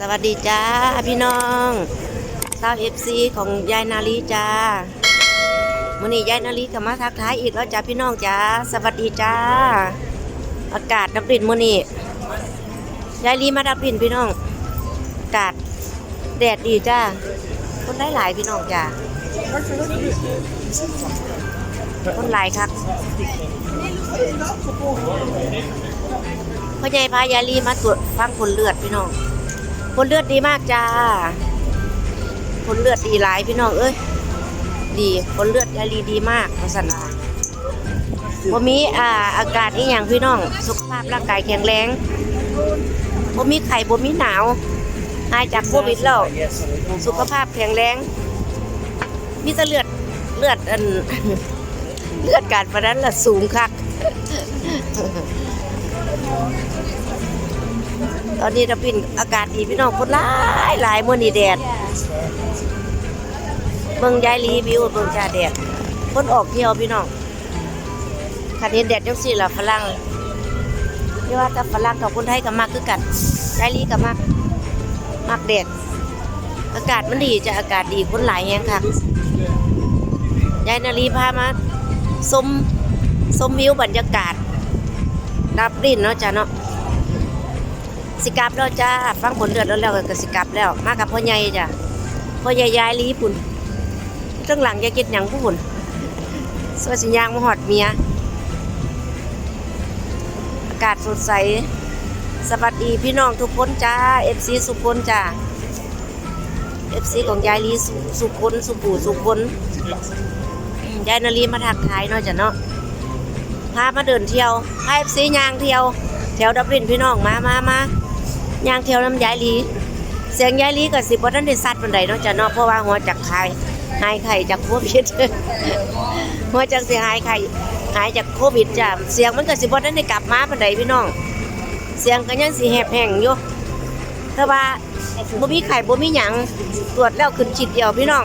สวัสดีจ้าพี่น้องชาวเอฟซีของยายนาลีจ้ามื่อนี้ยายนาลีก็มาทักทายอีกแล้วจ้าพี่น้องจ้าสวัสดีจ้า อากาศดับดินมื่อนี้ยายลีมาดับดินพี่น้องอากาศแดดดีจ้าคนได้หลายพี่น้องจ้าคนหลายครับพ่อใหญ่พายายลีมาตรวจฟังผลเลือดพี่น้อง ผลเลือดดีมากจ้าผลเลือดดีหลายพี่น้องเอ้ยดีผลเลือดยายลีดีมากลักษณะบ่มีอ่าอากาศนี่อย่างพี่น้อง สุขภาพร่างกายแข็งแรงบ่มีไข้บ่มีหนาวหายจากโควิดแล้วสุขภาพแข็งแรงมีแต่เลือดเลือดอันเลือดการพนันละสูงคัก ตอนนี้เราปินอากาศดีพี่น้องคนหลายหลายมื่อนี้แดดเบิ่งยายรีวิวเบิ่งจ่าแดดคนออกเที่ยวพี่น้องคันนี้แดดจังสี่ละฝรั่งนี่ว่าแต่ฝรั่งกับคนไทยก็มักคือกันยายรีก็มักมักแดดอากาศมันดีจะอากาศดีคนหลายแฮงค่ะยายนารีพามาชมชมวิวบรรยากาศดับดินเนาะจ้ะเนาะ สิกลับแล้วจ้า ฟังผลเดือดแล้วแล้วก็สิกลับแล้ว มากับพ่อใหญ่จ้ะพ่อใหญ่ยายลีปุ่นตั้งหลังยายกิดหยังผู้ปุ่นสวัสดิยางมาหอดเมีย อากาศสดใส สวัสดีพี่น้องทุกคนจ้าเอฟซีสุพลจ้าเอฟซีของยายลีสุสุพลสุปู่สุพลยายนาลีมาทักทายเนาะจ้ะเนาะ พามาเดินเที่ยวพาเอฟซียางเที่ยวแถวดับลินพี่น้องมามามา ยางเที่ยวน้ำยายลี เสียงยายลีกับสิบวันนั้นได้ซัดบันไดเนาะจ้ะเนาะเพราะว่าหัวจากไข่หายไข่จากโควิดหัวจากสิหายไข่หายจากโควิดจ้ะเสียงมันกับสิบวันนั้นได้กลับมาบันไดพี่น้อง เสียงก็ยังสิแหบแห้งอยู่แต่ว่าบ่มีไข่บ่มีหยังตรวจแล้วขึ้นฉีดเดียวพี่น้อง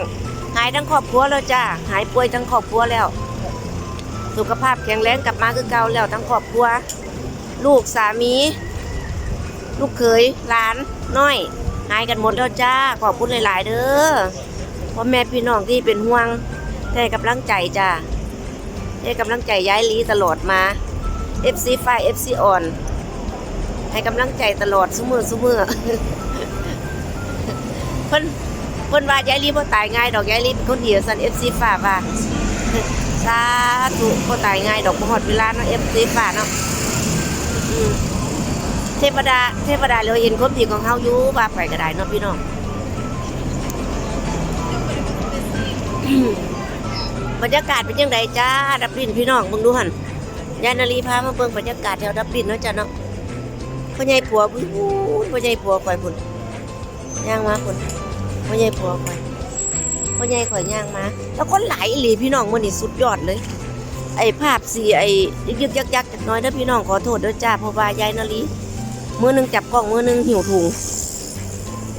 หายทั้งครอบครัวแล้วจ้าหายป่วยทั้งครอบครัวแล้ว สุขภาพแข็งแรงกลับมาคือเก่าแล้วทั้งครอบครัว ลูกสามี ลูกเขยหลานน้อยหายกันหมดแล้วจ้า ขอบคุณหลาย ๆ เด้อพ่อแม่พี่น้องที่เป็นห่วงให้กำลังใจจ้าให้กำลังใจย้ายลีตลอดมา FC ไฟ FC อ่อนให้กำลังใจตลอดซุมือซุมือเพิ่นเพิ่นว่าย้ายลีบ่ตายง่ายดอกย้ายลีเป็นคนเดียวสัน FC ฟ้าว่าสาธุบ่ตายง่ายดอกบ่ฮอดเวลาเนาะ FC ฟ้าเนาะอืม เทวดาเทวดาเราเห็นความดีของเขาอยู่ว่าไปก็ได้เนาะพี่น้องบรรยากาศเป็นยังไงจ้าดับดินพี่น้องเบิ่งดูหันยายนาลีพามาเบิ่งบรรยากาศแถวดับดินเนาะจ้ะเนาะพ่อใหญ่ผัวบุ้ยพ่อใหญ่ผัวคอยพุ่นย่างมาพุ่นพ่อใหญ่ผัวคอยพ่อใหญ่คอยย่างมา แล้วก็หลายหลีพี่น้องมื้อนี้สุดยอดเลย ไอ้ภาพสีไอ้ยึกยักยักจักน้อยเด้อพี่น้องขอโทษเด้อจ้าเพราะว่ายายนาลี มือนึงจับกล้องมือนึงหิวถุง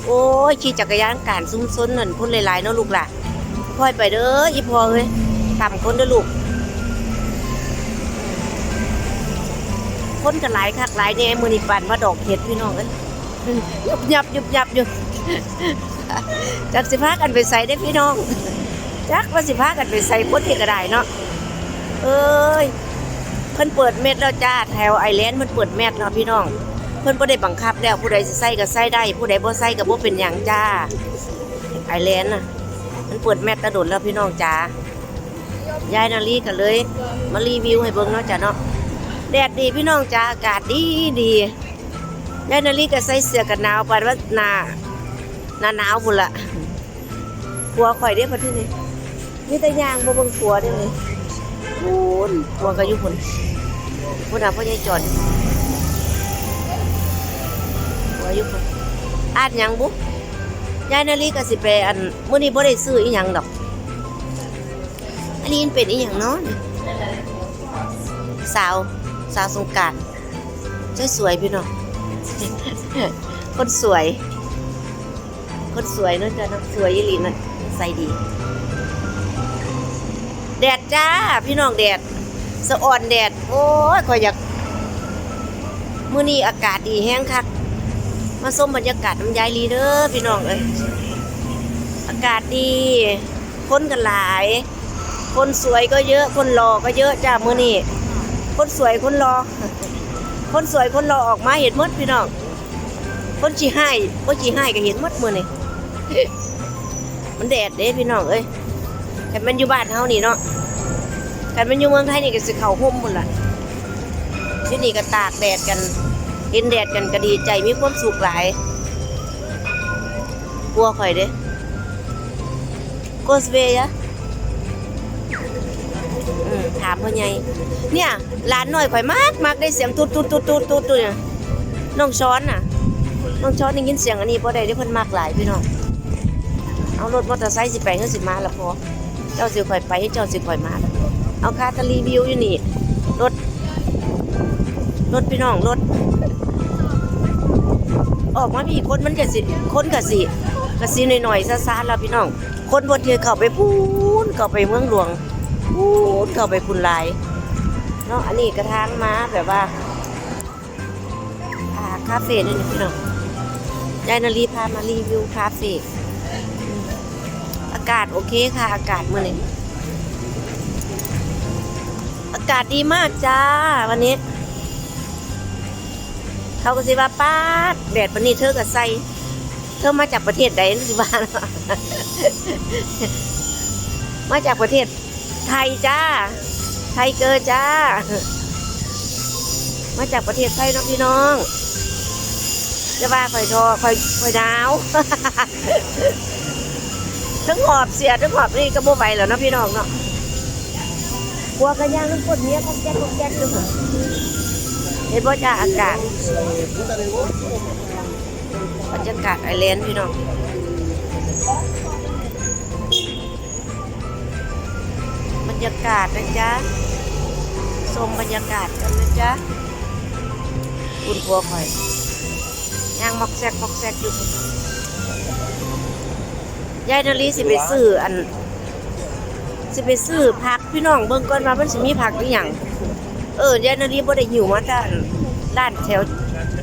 โอ้ยขี่จักรยานการซุ้มซนนั่นพ่นหลายๆเนาะลูกล่ะค่อยไปเด้ออีพอเอ้ยต่ำคนเด้อลูก คนก็หลายคักหลายแน่มือนี่ปั่นมาดอกเห็ดพี่น้องเอ้ยยุบยับยุบยับยู่จักสิพากันไปใส่ได้พี่น้องจักว่าสิพากันไปใส่พ้นที่กระไดเนาะเอ้ยเพิ่นเปิดเม็ดแล้วจ้าแถวไอแลนด์เพิ่นเปิดเม็ดเนาะพี่น้อง เพิ่นบ่ได้บังคับแล้วผู้ใดสิใส่ก็ใส่ได้ ผู้ใดบ่ใส่ก็บ่เป็นหยังจ้าไอแลนด์น่ะ มันเปิดแมตตะดนแล้วพี่น้องจ้ายายนาลีก็เลย มารีวิวให้เบิ่งเนาะจ้าเนาะแดดดีพี่น้องจ้าอากาศดีดียายนาลีก็ใส่เสื้อกันหนาวไปว่าหน้าหน้าหนาวพุ่นละผัวข่อยเด้อพอที่นี่มีแต่ยางบ่เบิ่งผัวเด้อนี่พูนพวก็อยู่พุ่นพุ่นอะพ่อใหญ่จอน อ่านยังบุยายนาลีก็สิไปอันมื้อนี้บ่ได้ซื้ออีหยังดอก อันนี้เป็นอีหยังเนาะสาวสาวสงกรารสวยๆพี่น้องคนสวย คนสวยเนาะจ้ะเนะสวยอีหลีน่ะใส่ดี แดดจ้า พี่น้องแดดสะอ่อนแดด โอ้ยคอยอยากมื้อนี้อากาศดีแห้งคัก มาส้มบรรยากาศน้ำยายลีเด้อพี่น้องเอ้ยอากาศดีคนกันหลาย คนสวยก็เยอะ คนรอก็เยอะจ้ามื้อนี้คนสวยคนรอ คนสวยคนรอออกมาเห็นมดพี่น้องคนจีให้คนจีให้ก็เห็นมดมื้อนี้มันแดดเด้พี่น้องเอ้ยแต่มันอยู่บ้านเฮานี่เนาะแต่มันอยู่เมืองไทยนี่ก็สิเข้าห่มหมดล่ะที่นี่ก็ตากแดดกัน เห็นแดดกันก็ดีใจมีความสุขหลายกลัวข่อยเด้โกสเวยอืมถามพ่อใหญ่เนี่ยหลานหน้อยข่อยมากมากได้เสียงตุ๊ดตุ๊ดตุ๊ดตุ๊ดตุ๊ดตุดเนี่ยน้องช้อนน่ะน้องช้อนได้ยินเสียงอันนี้พอได้ได้เพิ่นมากหลายพี่น้องเอารถมอเตอร์ไซค์สิไปเฮือสิมาละพอเจ้าสิข่อยไปให้เจ้าสิข่อยมาละเอาค่าตะรีวิวอยู่นี่รถรถพี่น้องรถ ออกมาพี่คนมันก็สิคนก็สิก็สิหน่อยๆซ่าๆแล้วพี่น้อง คนบนเทือเข้าไปพูนเข้าไปเมืองหลวงพูนเข้าไปพุนลายเนาะอันนี้กระทางมาแบบว่าอ่าคาเฟ่นี่พี่น้องยายนารีพามารีวิวคาเฟ่อืมอากาศโอเคค่ะ อากาศเมื่อนี้อากาศดีมากจ้าวันนี้ เขาก็สิว่าป้าแดดวันนี้เธอก็ใส่เธอมาจากประเทศใดสิบ้านมาจากประเทศไทยจ้า ไทยเกอจ้า มาจากประเทศไทยเน้องพี่น้อง จะว่าคอยทอคอยคอยหนาวทั้งหอบเสียทั้งหอบนี่ก็บ่ไหวแล้วเนาะพี่น้องเนาะกลัวกันย่างน้ำฝนเนี้ยก็แก๊กก็แก๊กอยู่ค่ะ เห็นบ่จ้าอากาศบรรยากาศไอแลนด์พี่น้องบรรยากาศนะจ๊ะชมบรรยากาศกันนะจ๊ะคุณพัวคอยย่างมอกแซกมอกแซกอยู่ยายนาลีสิไปซื้ออัน สิไปซื้อผักพี่น้องเบิ่งก่อนว่ามันสิมีผักอีหยัง เออยายนาลีบ่ได้หิวมาจากร้านแถว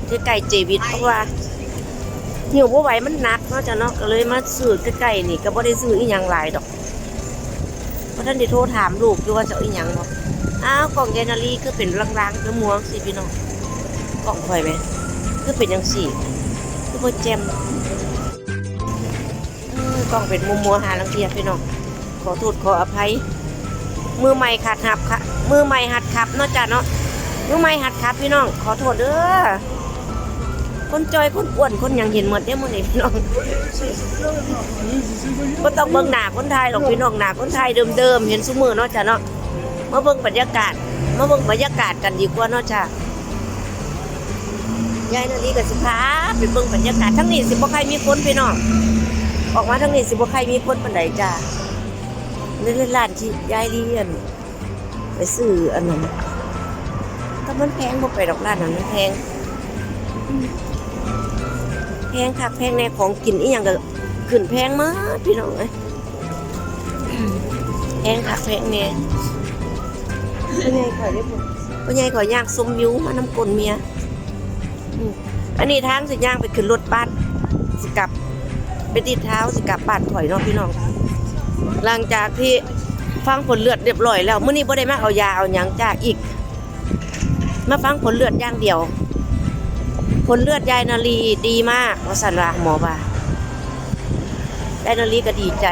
ที่ไก่เจวิตเพราะว่าหิวบ่ไหวมันหนักเนาะจ้ะเนาะก็เลยมาซื้อใกล้ๆนี่ก็บ่ได้ซื้ออีหยังหลายดอกเพราะท่านได้โทรถามลูกอยู่ว่าจะอีหยังบ่อ้าวกล่องยายนาลีคือเป็นลางๆคือมัวสิพี่น้องกล่องข่อยไหมคือเป็นจังซี่คือบ่แจ่มเออกล่องเป็นมัวๆหาลังเทียพี่น้องขอโทษขออภัย มือใหม่หัดขับค่ะ มือใหม่หัดขับเนาะจ้ะเนาะมือใหม่หัดขับพี่น้อง ขอโทษเด้อคนจอยคนอ้วนคนยังเห็นหมดเด้หมดนี่พี่น้องก็ต้องเบิ่งหนาคนไทยหรอกพี่น้องหนาคนไทยเดิมๆเห็นซุมือเนาะจ้ะเนาะมาเบิ่งบรรยากาศมาเบิ่งบรรยากาศกันดีกว่าเนาะจ้ะยายนาลีกับสิพาไปเบิ่งบรรยากาศทั้งนี้สิบ่ใครมีคนพี่น้องออกมาทั้งนี้สิบ่ใครมีคนปานใดจ้ะนี่ เป็นร้านที่ยายเรียนไปซื้ออันนั้นแต่มันแพงบ่ไปดอกร้านนั้นมันแพงแพงคักแพงในของกินอีหยังก็ขึ้นแพงมากพี่น้องเอ้ยแพงคักแพงแน่พ่อใหญ่ข่อยได้บ่พ่อใหญ่ข่อยย่างสมวิวมาน้ำกลนเมียอืมอันนี้ทางสิย่างไปขึ้นรถบ้านสิกลับไปติดเท้าสิกลับบ้านข่อยเนาะพี่น้อง หลังจากที่ฟังผลเลือดเรียบร้อยแล้วมื้อนี้บ่ได้มาเอายาเอาหยังจ้าอีก มาฟังผลเลือดอย่างเดียว ผลเลือดยายนาลีดีมากว่าสันว่าหมอว่ายายนาลีก็ดีใจ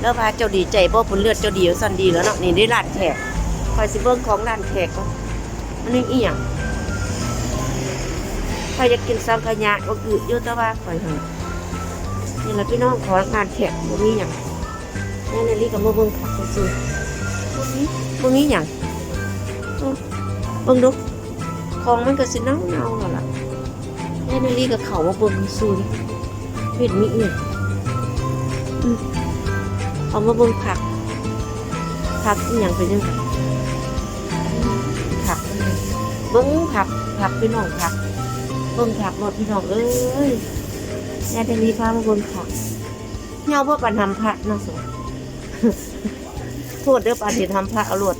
แล้วพาเจ้าดีใจเพราะผลเลือดเจ้าดีวสันดีแล้วเนาะนี่ได้ร้านแขกคอยสิเบิ้งของร้านแขกมันนี่อีหยังใครจะกินสังขยะก็คือยอะแต่ว่าคอยหานี่แหละพี่น้องของร้านแขกบ่มีหยัง ยายนาลีก็มาเบิ้งผักซื้อบ่มีบ่มีหยังอือเบิ้งดูของมันก็สิเน่าเน่าๆแล้วล่ะแม่นาลีกับเขามาเบิ่งซูนเห็นมีเนี่ยอืมเอามาเบิ่งผัก ผักอหย่างเป็นยังไงผักเบิ่งผักผักพี่น้องผักเบิ่งผักรถพี่น้องเอ้ยแม่นาลีพามาเบิ่งผักเงาเพื่อปันทำพระเนาะสง โทษเด้อปันที่ทำพระเอารวด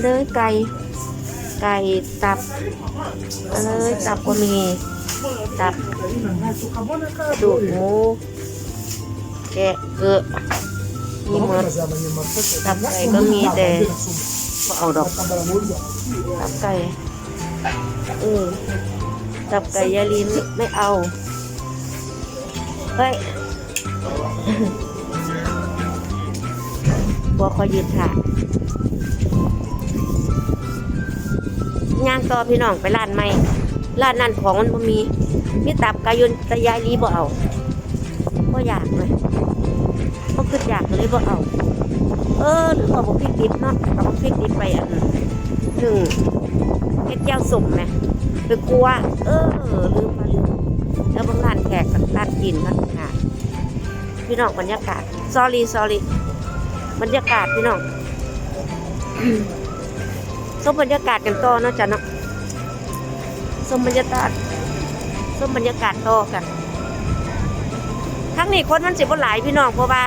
เด้อไก่ไก่ตับเด้อตับก็มี ตับดูหมูแกะเกลือมีหมดตับไก่ก็มีแต่เอาดอกตับไก่เออตับไก่ยาลินไม่เอาเฮ้ย บัวคอยยืนถ่าย่างต่อพี่น้องไปร้านใหม่ร้านนั้นของมันบ่มีมีตับไก่ยนแตะยายลีบ่เอาบ่อยากเลยบ่คืออยากเลยบ่เอา เออหรือว่าบ่พริกดิบเนาะเอาบ่พริกดิบไปอันหนึ่งเฮ็ดแก้วสุ่มไหมไปกลัว เออลืมมาลืมแล้วบางร้านแขกกับร้านกินมันค่ะพี่น้องบรรยากาศ sorry sorry บรรยากาศพี่น้องส้มบรรยากาศกันต่อเนาะจ๊ะเนาะส้มบรรยากาศส้มบรรยากาศต่อกันทั้งนี้คนมันสิบ่หลายพี่น้องเพราะว่า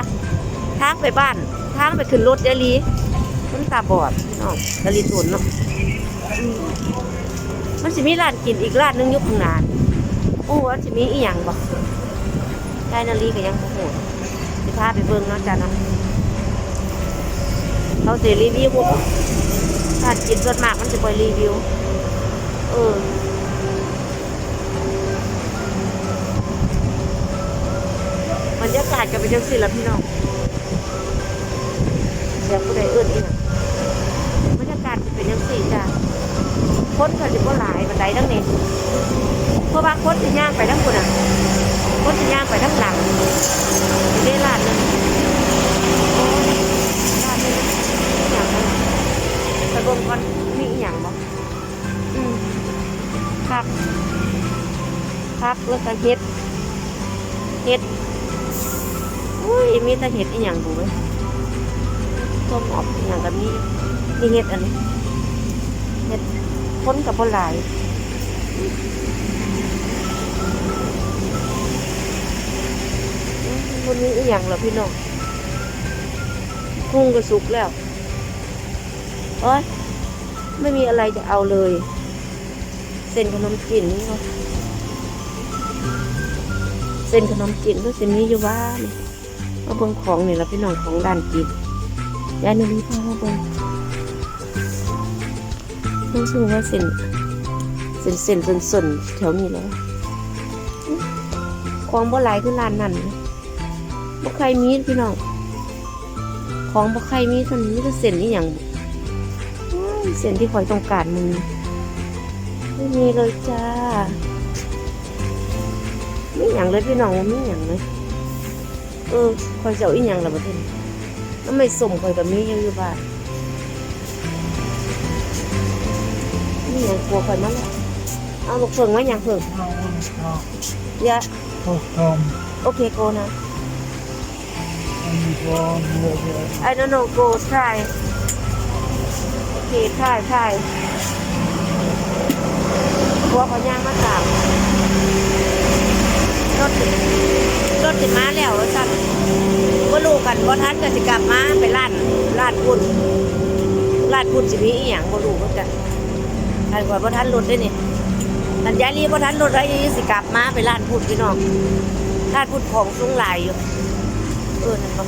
ทางไปบ้านทางไปขึ้นรถยายลีมันตาบอดพี่น้องกะลีตุนเนาะมันสิมีร้านกินอีกร้านนึงอยู่ข้างหน้าโอ้ว่าสิมีอีหยังบ่ยายนาลีก็ยังบ่ฮู้สิพาไปเบิ่งเนาะจ๊ะเนาะ เขาสิรีวิวพวกถ้ากินส่วนมากมันจะไปรีวิว เออบรรยากาศก็เป็นจังสิละพี่น้องเดี๋ยวผู้ใดเอื้อนอีกบรรยากาศจะเป็นจังสิจ้ะคนก็จะบ่หลายบันไดทั้งนี้เพราะว่าคนจะย่างไปทั้งคนอะคนจะย่างไปทั้งหลังอยู่ในร้านหนึงโอ้ร้านหนึง อหย่างนั้นไป เบิ่งก่อนมีอหย่างบ่อืมผักผักแล้วก็เห็ดเห็ดอุ้ยมีแต่เห็ดอีหยังบุ้ยส้มออกอีหยังก็มีมีเห็ดอันนี้เห็ดพ้นกับบ่หลายอืมบนนี้อีหยังเหรอพี่น้องกุ้งก็สุกแล้วโอ๊ย ไม่มีอะไรจะเอาเลย เส้นขนมจีนนี่ก็เส้นขนมจีนก็เส้นนี้อยู่บ้านมาเบิ่งของนี่แล้วพี่น้องของด้านจีนยายนี่พามาเบิ่งรู้สึกว่าเส้นเส้นเส้นส่วนส่วนๆแถวนี้แล้วของบ่หลายคือร้านนั่นบ่ใครมีพี่น้องของบ่ใครมีเท่านี้มีแต่เส้นนี่อย่าง เส้นที่คอยต้องการมึงไม่มีเลยจ้าไม่หยังเลยพี่น้องว่าไม่หยังเลยเออคอยจะเอาอีหยังละประเทศแล้วไม่สมคอยกับมีอยู่อยู่บ้านนี่หยังกลัวคอยมั้งเอาลูกเฟิงมาหยังเฟิงเยอะ Tom, โอเคโกนะ and one over. I don't know go try โอเค try try กลัวเขาย่างมาตามรถติดรถติดมาแล้วว่าสั่นก็รู้กันว่าท่านก็สิกลับมาไปร้านร้านพุ่นร้านพุ่นสิมีอีหยังบ่รู้เหมือนกันท่านกว่าบ่ทันรถได้นี่ท่านยายลีบ่ทันรถได้สิกลับมาไปร้านพุ่นพี่น้องร้านพุ่นของสูงหลายอยู่เออนั่นบ่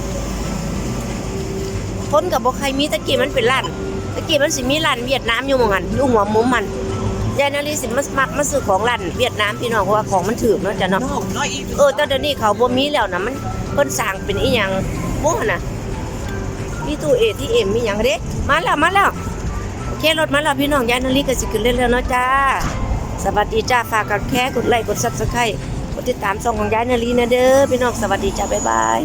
คนกับบ่ใครมีตะกี้มันเป็นร้านะกี้มันสิมีร้านเวียดนามอยู่หมองหันอยู่หัวมุมมันยายนาลีสิมามักมาซื้อของร้านเวียดนามพี่น้องเพราะว่าของมันถูกเนาะจ้ะเนาะเออแต่เดี๋ยวนี้เขาบ่มีแล้วนะมันเพิ่นสร้างเป็นอีหยังบ่น่ะมีตู้เอที่เอ็มมีหยังเด้มาแล้วมาแล้วโอเครถมาแล้วพี่น้องยายนาลีก็สิขึ้นเรื่อยๆเนาะจ้าสวัสดีจ้าฝากกดแชร์กดไลค์กด Subscribe กดติดตามช่องของยายนาลีนะเด้อพี่น้องสวัสดีจ้าบ๊ายบาย